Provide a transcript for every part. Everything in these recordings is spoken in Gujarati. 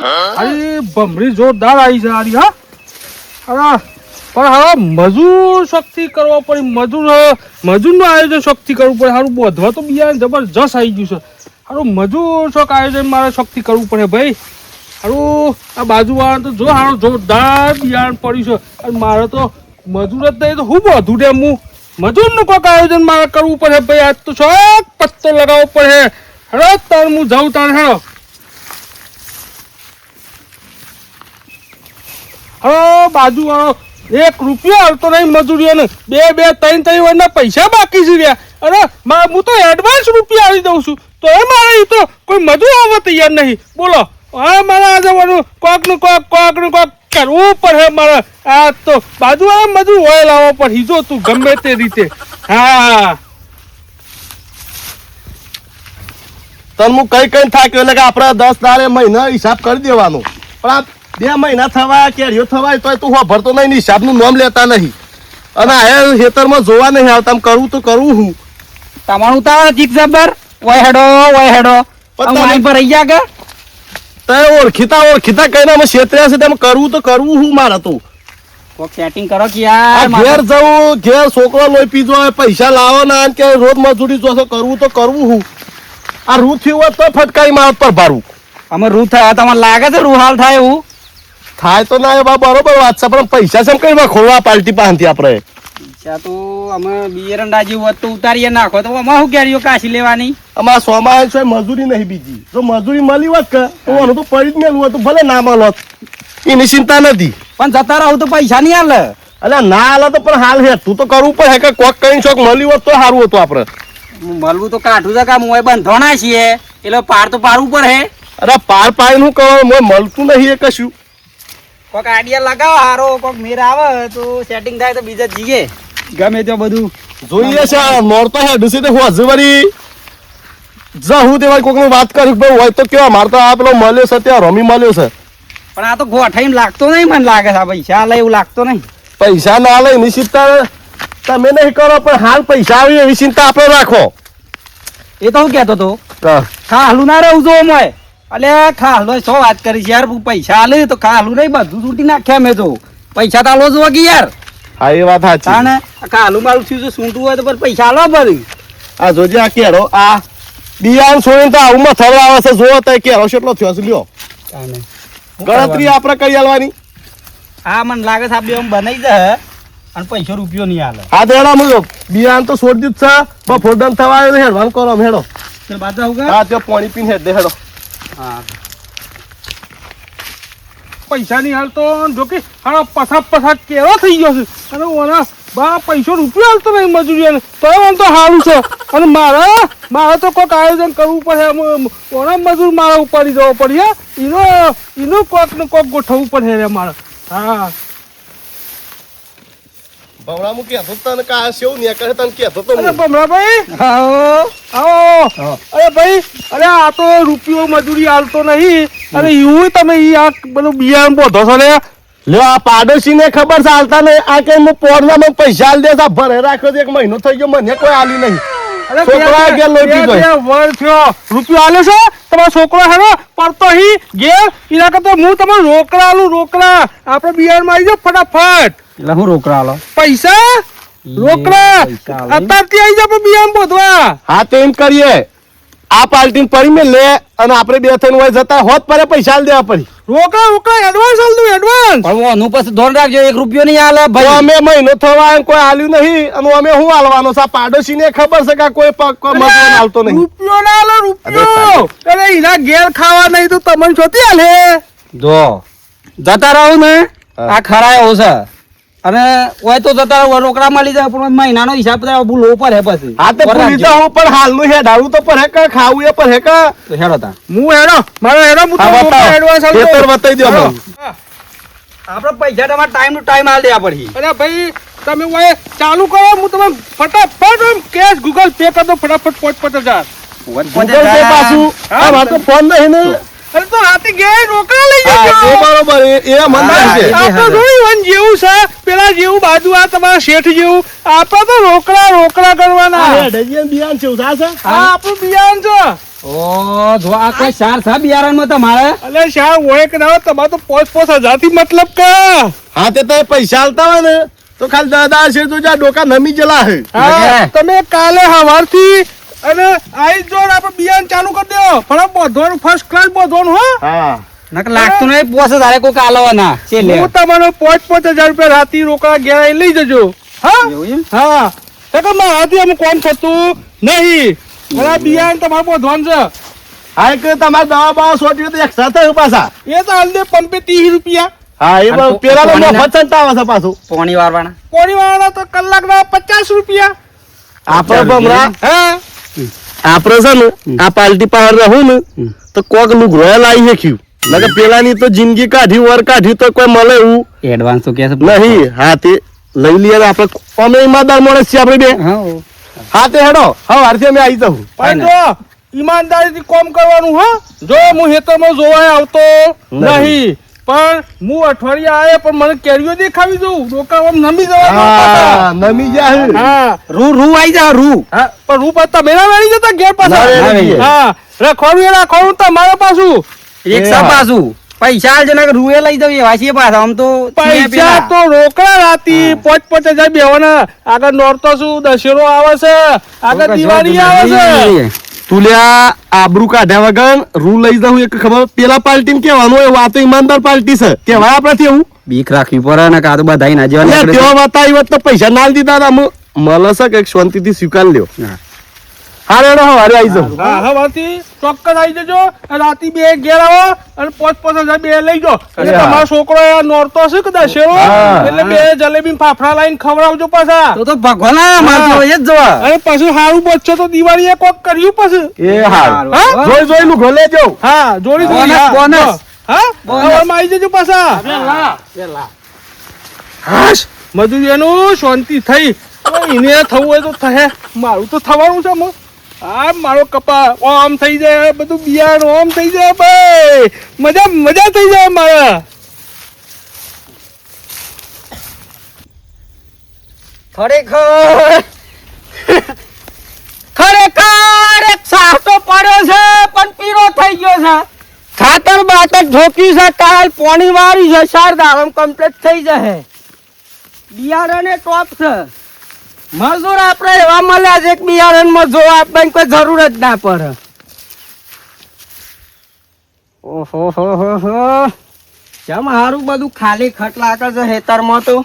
અરે ભમરી જોરદાર આવી છે આરી, હા? અરે, પણ હવે મજૂર શક્તિ કરવો પડે, મજૂર મજૂરનું આયોજન શક્તિ કરવું પડે. સારું બધવા તો બીજા જબરજસ્ત આવી ગયું છે. સારું મજૂર શોખ આયોજન મારે શક્તિ કરવું પડે ભાઈ. સારું આ બાજુવાળા તો જો સારું જોરદાર બિયારણ પડ્યું છે. અને મારે તો મજૂર જ નહીં, તો હું બધું ડેમ. હું મજૂરનું કોઈક આયોજન મારે કરવું પડે ભાઈ. આજ તો શોખ પત્તો લગાવવો પડે. હેડો તાર હું જાઉં તાર હેડો. બાજુ વાળો એક રૂપિયો આવતો નહીં મજૂરીઓને. બે બે, ત્રણ ત્રણ વર્ષના પૈસા બાકી છે રહ્યા. અરે, મા, હું તો એડવાન્સ રૂપિયા આવી દઉં છું. તો એ મારે તો કોઈ મજૂર આવવા તૈયાર નહીં. બોલો હા મારે આ જવાનું કોકનું કોક, કોકનું કોક કરવું પડે મારે. આ તો બાજુ આ મજૂર હોય લાવવા પડે જો તું ગમે તે રીતે. હા. તને હું કઈ કઈ થાક્યો એટલે કે આપણે દસ દાડે મહિના હિસાબ કરી દેવાનો. પણ આ બે મહિના થવા કેરીઓ થવાય તોય તું ભરતો નહીં હિસાબનું નામ લેતા નહીં. અને આ ખેતરમાં જોવા નહીં આવતા કરવું તો કરવું હું. તમારું તો ચીક જબર. ઓય હેડો ઓય હેડો. પણ પર રહી ગયા કે? તે ઓળખીતા ઓળખીતા કઈ અમે છેતર્યા છે તેમ કરવું તો કરવું હું મારા તું. કોક સેટિંગ કરો કે યાર ઘેર જવું ઘેર છોકરો લોહી પીજો પૈસા લાવો ના કે રોજ મજૂરી જોશો કરવું તો કરવું હું. આ રૂ થયું તો ફટકારી મારત પર ભારું. અમે રૂ થયા તમારે લાગે છે રૂહાલ થાય એવું? થાય તો ના બા બરોબર વાત છે પણ પૈસા છે કઈ ખોલવા પાલટી પાસેથી આપણે? પૈસા તો અમે બિયરંડા જેવું હોત તો ઉતારીએ નાખો. તો અમે શું કેરીઓ કાશી લેવાની? અમારા સોમાં છે મજૂરી નહીં બીજી. જો મજૂરી મળી હોત કે તો આનું તો પડી જ મેલું હતું ભલે ના મળત. એની ચિંતા નથી. પણ જતા રહું તો પૈસા નહીં હાલે અલ્યા ના હાલે તો પણ હાલ હે તું તો કરવું પડે કે કોક કઈ શોખ મળી હોત તો સારું હતું આપણે. મળવું તો કાઠું છે કામ હોય બંધોણા છીએ. એટલે પાર તો પારવું પડે અરે પાર પાડી નું કરો મળતું નહીં એ કશું. કોક આઈડિયા લગાવો હારો કોક મેર આવે તો સેટિંગ થાય તો બીજા જીએ ગમે તે બધું. જોઈએ છે મોરતા હે ડુસી તે હું હજુ વળી જા હું તેવા નું વાત કરું ભાઈ હોય તો કેવા મારે તો આ પેલો મળ્યો છે ત્યાં રમી મળ્યો છે. પણ આ તો ગોઠાઈને લાગતો નહીં મને લાગે છે પૈસા લે એવું લાગતો નહીં. પૈસા ના લે એની ચિંતા તમે નહીં કરો પણ હાલ પૈસા આવી એવી ચિંતા આપણે રાખો. એ તો હું કહેતો તો હા. હાલું ના રહું જો મોય અલે ખાહલો સો વાત કરી છે યાર પૈસા આલે તો ખાહલું નહીં બધું તૂટી નાખ્યા મેં તો. પૈસા તો આલો જ વગી યાર. હા એ વાત સાચી. તાણે આ ખાહલું મારું થયું છે સૂંટું હોય તો પર પૈસા આલો ભરી. આ જોજે આ કેરો આ બિયાન છોડીને તો આવું થવા આવે છે જોવો તો કેરો કેટલો થયો છે લ્યો. ગણતરી આપણે કરી આલવાની. હા મને લાગે છે આ બે આમ બનાવી દે અને પૈસો રૂપિયો નહીં આલે. આ દેડા મુજો બિયાન તો છોડી દીધું છે બપોર થવા આવ્યો હેડવાનું કરો હેડો. આવું હા તો પાણી પીને હેડ દે હેડો. હા. પૈસા નહીં હાલતો જો કે પસાદ પસાપ કેવો થઈ ગયો છે. અને ઓના બા પૈસો રૂપિયો હાલતો નહીં મજૂરીઓને. તો એમ તો સારું છે. અને મારે મારે તો કોઈક આયોજન કરવું પડે. ઓના મજૂર મારા ઉપાડી જવો પડે એનો એનું કોક ને કોક ગોઠવવું પડે રે મારે. હા. બમણા મૂકી કહેતો તને કાશ એવું સેવ ને કરે તને કહેતો તો બમણા આવો હા. અરે ભાઈ અરે આ તો રૂપિયો મજૂરી હાલતો નહીં. અને એવું તમે ઈ આ બધું બિયારણ બોધો છો ને લ્યો આ પાડોશીને ખબર છે હાલતા નહીં. આ કે હું પોરના પૈસા આલ દેતા ભરે રાખ્યો એક મહિનો થઈ ગયો મને કોઈ આલી નહીં. અરે છોકરા રૂપિયો આલે છે? તમારો છોકરો હેરો પડતો હી ઘેર. એના કરતા હું તમારે રોકડા આલું રોકડા. આપણે બિયારમાં આવી જાઓ ફટાફટ. એટલે હું રોકડા આલો. પૈસા? પૈસા અત્યારથી આવી જાઓ બિયાર બોધવા. હા તો એમ કરીએ. આ પાર્ટી પડી મેં લે અને આપણે બે થઈને હોય જતા હોત પરે પૈસા દેવા પડી. રોકડા રોકડા એડવાન્સ આલ દઉં એડવાન્સ પણ ઓનું પછી ધોન રાખજો એક રૂપિયો નહીં આલે ભાઈ. અમે મહિનો થવા કોઈ આલ્યું નહીં અને અમે શું આલવાનો છે? આ પાડોશીને ખબર છે કે કોઈ મજૂર આલતો નહીં. રૂપિયો ના આલો રૂપિયો. અરે એના ઘેર ખાવા નહીં તો તમને છોતી આલે? જો જતા રહું ને. આ ખરા એવો છે. અને હોય તો જતા રોકડા મળી જાય પણ મહિનાનો હિસાબ થાય ભૂલ ઉપર હે પછી. હા તો પર ભૂલી. જાઉં પણ હાલનું હેડાવું તો પર હે કે ખાવું એ પર હે કે હેડો તા. હું હેડો મારો હેડો હું તો એડવાન્સ આલ પેપર બતાઈ દો આપણે પૈસા તમારે ટાઈમ ટુ ટાઈમ આલ દેવા પડી અરે ભાઈ તમે ઓય ચાલુ કરો હું તમને ફટાફટ કેશ ગૂગલ પે કર દો ફટાફટ પાંચ પાંચ હજાર. ગૂગલ પે પાછું. આ વાત તો ફોન નહીં ને અરે તો રાતે ઘેર રોકડા લઈ જજો. બરોબર એ એ છે એ- જોયું વન જેવું છે પેલા જેવું બાજુ આ તમારા શેઠ જેવું. આપણે તો રોકડા રોકડા કરવાના. આ બિયાન છે ઉધા છે? આ આપણું બિયારણ છે. ઓ જો આ કોઈ ચાર સા બિયારણમાં તમારે? અલે શા હોય કે ના તમારે તો પોચ પોચ હજાર મતલબ કે. હા તે તમે પૈસા આલતા હોય ને તો ખાલી દાદા છે તો જ્યાં ડોકા નમી જલા હે. તમે કાલે સવારથી અને આઈ જો આપણે બિયાન ચાલુ કરી દો પણ બોધવાનું ફર્સ્ટ ક્લાસ બોધવાનું હો. હા. નક લાગતું નહીં પોસ તારે કોઈ કાલવાના છે લે હું તમને પાંચ પાંચ હજાર રૂપિયા રાતી રોકડા ઘેર લઈ જજો. હા? હા. તો કે મારાથી અમુક કોણ થતું નહીં. મારા આ બિયારણ તમારે બોધવાનું છે. હા કે તમારે દવા બવા સોટી તો એક્સ્ટ્રા થયું પાછા. એ તો હાલ દે પંપે ત્રીસ રૂપિયા. હા એ પેલા પોણીના- મફત સંતા આવે છે પાછું. પોણી વારવાના કોણી વાળા તો કલાકના પચાસ રૂપિયા. આપણે બમરા હા. આપણે છે ને આ પાલટી પહાડ રહું ને તો કોક લુગડો લાવી શક્યું. નકે પેલાની તો જિંદગી કાઢી વર કાઢી તો કોઈ મળે એવું. એડવાન્સ તો કે છે નહીં હા. તે લઈ લઈએ આપણે અમે ઈમાનદાર માણસ છીએ આપણે બે. હા હા. તે હેડો. હા વારથી અમે આવી જાઉં. પણ જો ઈમાનદારીથી કોમ કરવાનું હો? જો હું હેતરમાં જોવાય આવતો નહીં. પણ હું અઠવાડિયા આવે પણ મને કેરીઓ દેખાવી દઉં. રોકાવા નમી જવા નમી જાય. હા. રૂ રૂ આવી જા રૂ. હા પણ રૂ તમે મેળા વેણી જતા ઘેર પાછા. હા રાખવાનું એ રાખવાનું તમારે પાછું. એક એ પાછું. પૈસા આલજો ને રૂએ લઈ જાવ એવા છીએ પાછા. આમ તો પૈસા તો રોકડા રાતી પોચ પોચ હજાર બેવાના. આગળ નોરતો શું દશેરો આવે છે. આગળ દિવાળી આવે છે. નહીં. તું લ્યા આબરૂ કાઢ્યા વગર રૂ લઈ જાઉં એક ખબર? પેલા પાર્ટી કેવાનું હોય વાતો ઈમાનદાર પાર્ટી છે. કેવાય આપણાથી એવું? બીક રાખવી પડે ને કાં તો બધા ના જેવા તો પૈસા ના દીધા મળશે કે શાંતિથી સ્વીકાર લ્યો. હા. હા હવારે આવી જાઉં. હા હવાથી ચોક્કસ આવી જજો અને રાતી બે ઘેર આવો અને પોચ પોચ હજાર બે લઈ જાઓ. અને તમારો છોકરો નોરતો હશે કે દશેરો એટલે બે જલેબી ફાફડા લાવીને ખવડાવજો પાછા. તો તો ભગવાન આ એ જ જોવા. અને પછી સારું બચ્ચો તો દિવાળી કોક કર્યું પછી. એ જોઈ જોઈ નું ઘોલે જાઉં. હા જોડી જોડી બોનસ. હા. બોનસ. આવી જજો પાછા. હાશ. મજૂરી એનું શાંતિ થઈ. એને થવું હોય તો થશે મારું તો થવાનું છે મો. આ મારો કપા ઓમ થઈ જાય, બધું બિયારણ ઓમ થઈ જાય ભાઈ. મજા મજા થઈ જાય મારે. ખરેખર ખરેખર એક સાહતો પડ્યો છે, પણ પીરો થઈ ગયો છે. ખાતર બાતર ઠોકી છે, કાલ પોણી વાળી છે શારદા કમ્પ્લીટ થઈ જશે. બિયારણે ટોપ છે. મજૂર આપણે એવા મળ્યા છે કે બિયારણમાં જો આપણે કોઈ જરૂર જ ના પડે. ઓહો, હો હો હો. કેમ હારું બધું ખાલી ખટ લાગે છે હેતરમાં તો?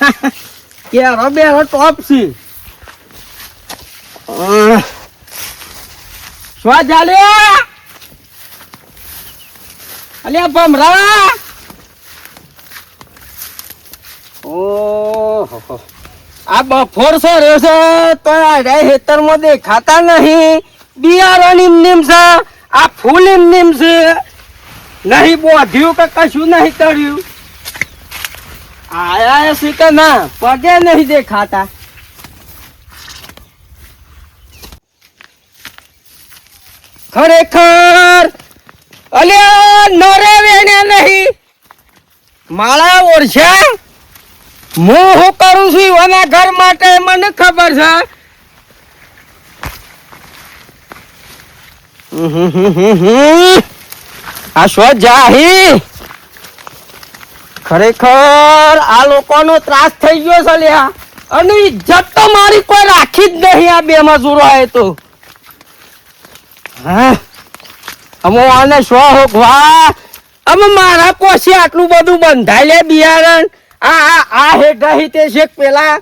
કેરો બેરો ટોપ છે. સ્વા ચાલે અલ્યા ભમરા? ઓહો આ બફોર સો રહ્યો છે, તો આ હેતરમાં દેખાતા નહીં. બિયારો નીમ નીમ છે, આ ફૂલ નીમ નીમ છે. નહીં બોધ્યું કે કશું નહીં કર્યું આયા છે કે ના, પગે નહીં દેખાતા. ખરેખર, અલ્યા, નરે વેણ્યા નહીં. માળા ઓરછા? હું હું કરું છું એના ઘર માટે મને ખબર છે. આ શો જાહી? ખરેખર આ લોકોનો ત્રાસ થઈ ગયો છે લ્યા. અને ઇજ્જત તો મારી કોઈ રાખી જ નહીં આ બે મજૂરો આવે તો અમો આને શો હોકવા? અમે મારા પોસી આટલું બધું બંધાય લે બિયારણ. આ આ આ હેઠા હિતે છે પેલા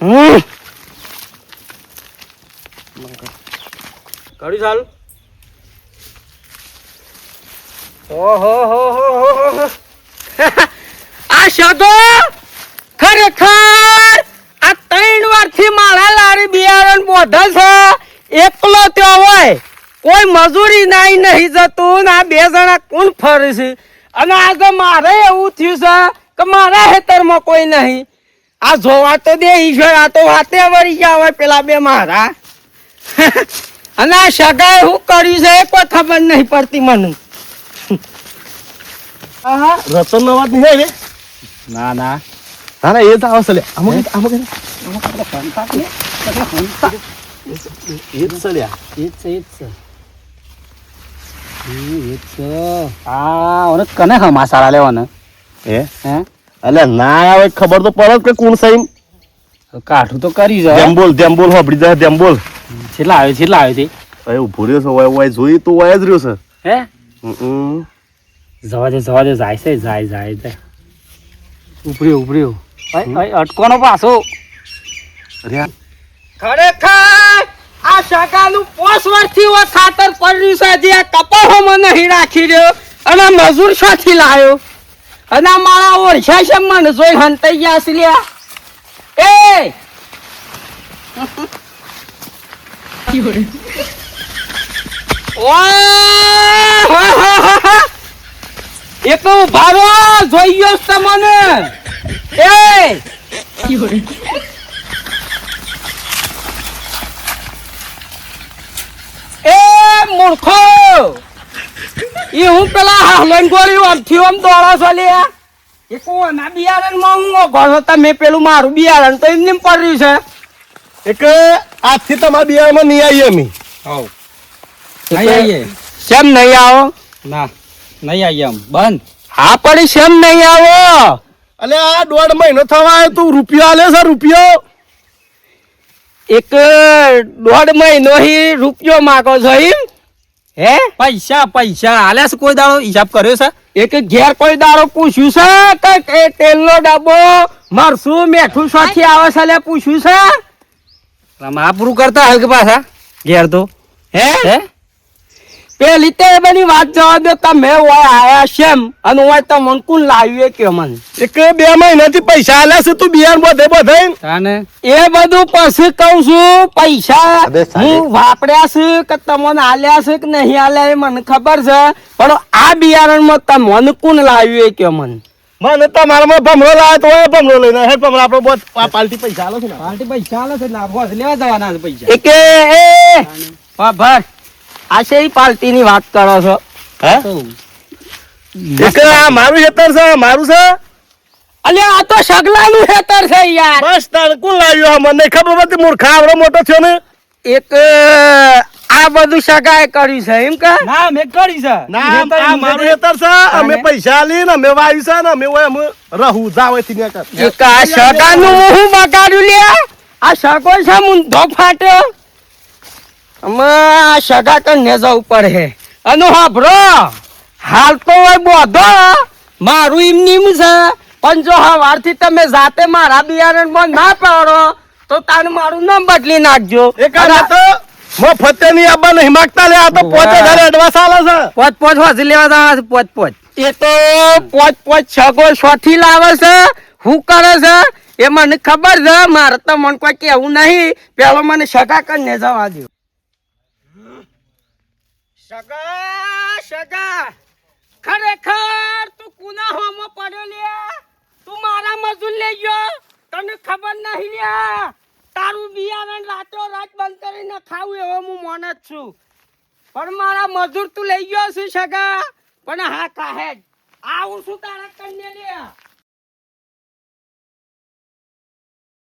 હમ ઘડી ચાલુ ઓહો હો હો હો હો હો. આ શબ્દો ખરેખર આ ત્રણ વારથી મારા લારી બિયારણ બોધે છે એકલો ત્યાં હોય કોઈ મજૂરી નાઈ નહીં જતું ને આ બે જણા કોણ ફરે છે અને આજે મારે એવું થયું છે કે મારા હેતરમાં કોઈ નહીં. આ જોવા તો દે ઈશ્વર આ તો વાતે વળી ગયા હોય પેલા બે મારા. અને આ સગાએ શું કર્યું છે એ કોઈ ખબર નહીં પડતી મને. રતન નો વાત નહીં રે ના ના. ના ના એ તો આવશે લે. અમુક અમુક આમાં કઈ- એ જ છે લ્યા. એ જ છે એ જ છે. ઓને કને હમા સારા લેવાના? એ? હે? અલે ના આવે ખબર તો પડે જ કે કોણ સહી કાઠું તો કરી છે જેમ બોલ જેમ બોલ હોબડી જાય જેમ બોલ. છેલ્લા આવે છેલ્લા આવે છે. હવે ઊભો રહ્યો છે વાય વાય જોઈ તો વાય જ રહ્યો છે. હે? હમ. જવા દે જવા દે જાય છે જાય જાય જાય. ઉભર્યો ઉભર્યો અટકોનો પાછો. અરે ખરેખર? આ પોસ વર્ષથી ઓ ખાતર પડ્યું છે જે કપાહો મને નહીં રાખી રહ્યો. અને મજૂર સાથી લાયો. અને મારા ઓરછા છે મને જોઈ હંતાઈ ગયા છે લ્યા. એ! હા, હા, હા, હા. એ તો ભારો જોઈ ગયો તમને. એ! મૂર્ખો! ઈ હું પેલા હાલન ગોળ્યું આમથી આમ દોડો છો લ્યા એ કોના બિયારણમાં હું ઘર તમે પેલું મારું બિયારણ તો એમને એમ પડ્યું છે. એક આજથી તમારા બિયારણમાં નહીં આવીએ અમે. નહીં આવીએ. શેમ નહીં આવો? ના નહીં આવીએ આમ. બંધ. હા પડી શેમ નહીં આવો. અલે આ દોઢ મહિનો થવા આવ્યો તું. રૂપિયો આલે છે રૂપિયો? એક દોઢ મહિનો હી રૂપિયો માગો છો એમ? હે? પૈસા પૈસા. આલ્યા છે કોઈ દાડો? હિસાબ કર્યો છે? એક ઘેર કોઈ દાડો પૂછ્યું છે કે તેલનો ડબ્બો મરસું મેઠું સોથી આવે છે લે પૂછ્યું છે? આમ પૂરું કરતા હોય કે પાછા? ઘેર તો. હે? હે? પેલી તે બની વાત જવા દો તમે ઓય આયા શેમ? અને ઓય તો કોણ લાવ્યું એ કે મને. એક બે મહિનાથી પૈસા આલ્યા છે તું બિયાર બધે બધે. તાને? એ બધું પછી કહું છું પૈસા હું વાપર્યા છે કે તમને આલ્યા છે કે નહીં આલ્યા એ મને ખબર છે પણ આ બિયારણમાં તમે મનકુન લાવ્યું એ કે મને. મને તમારામાં ભમરો લાવે તો એ ભમરો લઈને હે ભમરો આપણો બહુ પાલટી પૈસા આલો છે ને. પાર્ટી પૈસા આલો છે ના બોસ લેવા જવાના છે પૈસા. એક એ. ભર આ છે પાર્ટી ની વાત કરો છો? હે? આ મારું હેતર છે મારું છે? અલે આ તો સગલાનું હેતર છે યાર. બસ તાર કોણ લાવ્યો આ મને ખબર નથી મૂર્ખા આવડો મોટો થયો ને. એક આ બધું સગાએ કર્યું છે એમ કે? ના મેં કરી છે. ના આ મારું હેતર છે. અમે પૈસા આલી ને અમે વાયુ છે ને અમે એમ રહું જાવે થી ને કર. એક આ સગાનું હું બગાડ્યું લે આ સગો છે મુંધો ફાટ્યો. અમે સગા કરીને જવું પડે અને હાભરો હાલ તો હોય બોધો મારું છે. પણ જો હવારથી તમે જાતે મારા બિયારણ ના પાડો તો તારું મારું નામ બદલી નાખજો. એક આ તો મફતે ની આબા નહીં માગતા લે આ તો પોતે ઘરે એડવાન્સ આલે છે. પોચ વાસી લેવા જવાના છે એ તો પોચ પોચ છગો સોથી લાવે છે. હું કરે છે? એ મને ખબર છે. મારે તો મને કોઈ કેવું નહીં. પેલો મને સગા કરીને જવા દો સગા સગા, ખરેખર તું કુના હોમો પડ્યો લે? તું મારા મજૂર લઈ ગયો? તને ખબર નહીં લે? તારું બિયારણ રાતો રાત બંધ કરીને ખાવું એવો હું મોન જ છું. પણ મારા મજૂર તું લઈ ગયો છે સગા? પણ હા, કાહે આવું છું તારા કન્યા લે?